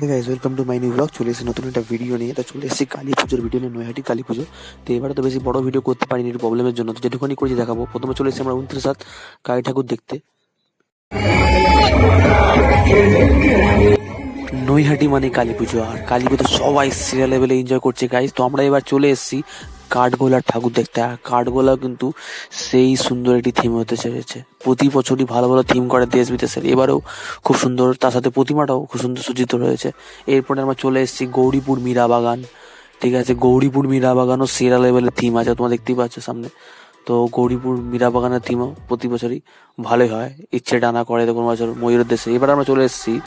Guys welcome to my new blog চলে এসেছি নতুন একটা ভিডিও নিয়ে। তা চলে এসেছি কালী পুজোর ভিডিও নিয়ে, নৈহাটি কালী পুজো। তো এবারে তো বেশি বড় ভিডিও করতে পারিনি একটু প্রবলেমের জন্য। তো যেটুকুনি করে দেখাবো। প্রথমে চলে এসেছি আমরা উনত্রিশ সাত কালী ঠাকুর দেখতে। নৈহাটি মানে কালী পুজো। আর কালী পুজো সবাই সিরিয়াল লেভেলে এনজয় করছে। গাইজ তো আমরা এবার চলে এসেছি কাঠগোলার ঠাকুর দেখতে। আর কাঠগোলাও কিন্তু সেই সুন্দর একটি থিম হতে চলেছে। প্রতি বছরই ভালো ভালো থিম করে দেশ বিদেশের। এবারেও খুব সুন্দর, তার সাথে প্রতিমাটাও খুব সুন্দর সজ্জিত রয়েছে। এরপরে আমরা চলে এসেছি গৌরীপুর মীরা বাগান। ঠিক আছে, গৌরীপুর মীরা বাগানও সেরা লেভেলের থিম আছে, তোমরা দেখতেই পাচ্ছ সামনে। তো গৌরীপুর মীরা বাগানের থিমও প্রতি বছরই ভালোই হয়। ইচ্ছে ডানা করে তো কোনো বছর ময়ূরের দেশে। এবার আমরা চলে এসেছি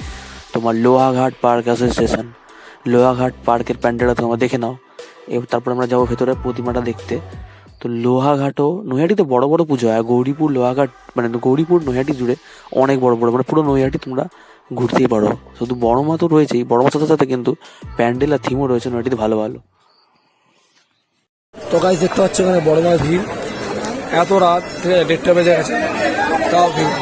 তোমার লোহাঘাট পার্ক অ্যাসোসিয়েশন। লোহাঘাট পার্কের প্যান্ডেলটা তোমরা দেখে নাও। তারপর আমরা যাব ভেতরে প্রতিমাটা দেখতে। তো লোহাঘাটও, নৈহাটিতে বড় বড় পুজো হয় গৌরীপুর লোহাঘাট মানে গৌরীপুর, নৈহাটি জুড়ে অনেক বড় বড় মানে পুরো নৈহাটি তোমরা ঘুরতেই পারো। শুধু বড় মা তো রয়েছেই, বড় মার সাথে সাথে কিন্তু প্যান্ডেল আর থিমও রয়েছে নৈহাটিতে ভালো ভালো। তো গাছ দেখতে পাচ্ছ এখানে বড় মাছ ভিড়। এত রাত, ঠিক আছে, দেড়টা বেজে গেছে, তাও ভিড়।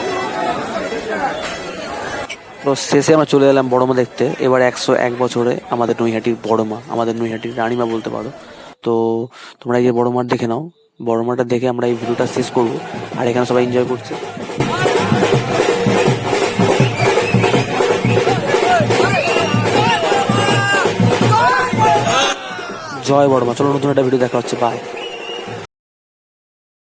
তো শেষে আমরা চলে এলাম বড় মা দেখতে। এবার একশো এক বছরে আমাদের নৈহাটির বড় মা আমাদের নৈহাটির রানীমা বলতে পারো। তো তোমরা এই যে বড় মাঠ দেখে নাও। বড় মাঠটা দেখে আমরা এই ভিডিওটা শেষ করব। আর এখানে সবাই এনজয় করছে। জয় বড় মা চলো নতুন একটা ভিডিও দেখা হচ্ছে। বাই